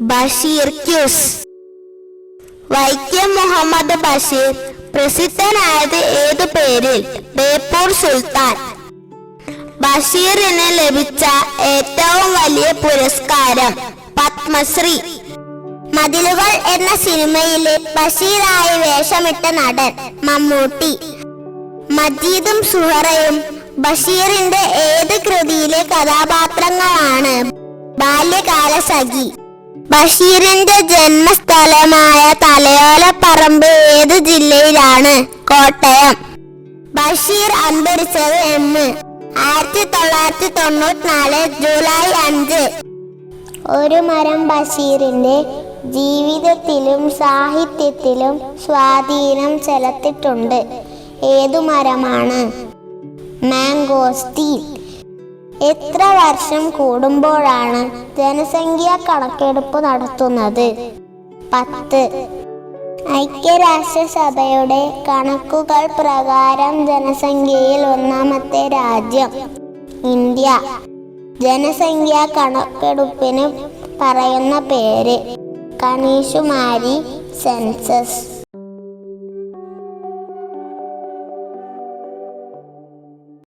Basheer quiz. Vaikom Muhammad Basheer പ്രസിദ്ധനായത് ഏതു പേരിൽ? ബേപ്പൂർ സുൽത്താൻ. ബഷീറിന് ലഭിച്ച ഏറ്റവും വലിയ പുരസ്കാരം പത്മശ്രീ. മതിലുകൾ എന്ന സിനിമയിലെ ബഷീറായി വേഷമിട്ട നടൻ മമ്മൂട്ടി. മജീദും സുഹറയും ബഷീറിന്റെ ഏത് കൃതിയിലെ കഥാപാത്രങ്ങളാണ്? ബാല്യകാല സഖി ബഷീറിന്റെ ജന്മസ്ഥലമായ തലയോലപ്പറമ്പ് ഏത് ജില്ലയിലാണ്? കോട്ടയം. ബഷീർ അന്തരിച്ചത് എന്ന്. ആയിരത്തി തൊള്ളായിരത്തി തൊണ്ണൂറ്റിനാല് ജൂലൈ അഞ്ച്. ഒരു മരം ബഷീറിന്റെ ജീവിതത്തിലും സാഹിത്യത്തിലും സ്വാധീനം ചെലുത്തിയിട്ടുണ്ട് ഏതു മരമാണ്? മാംഗോസ്റ്റീൻ എത്ര വർഷം കൂടുമ്പോഴാണ് ജനസംഖ്യാ കണക്കെടുപ്പ് നടത്തുന്നത്? പത്ത്. ഐക്യരാഷ്ട്രസഭയുടെ കണക്കുകൾ പ്രകാരം ജനസംഖ്യയിൽ ഒന്നാമത്തെ രാജ്യം ഇന്ത്യ. ജനസംഖ്യാ കണക്കെടുപ്പിന് പറയുന്ന പേര് കനീഷുമാരി സെൻസസ്.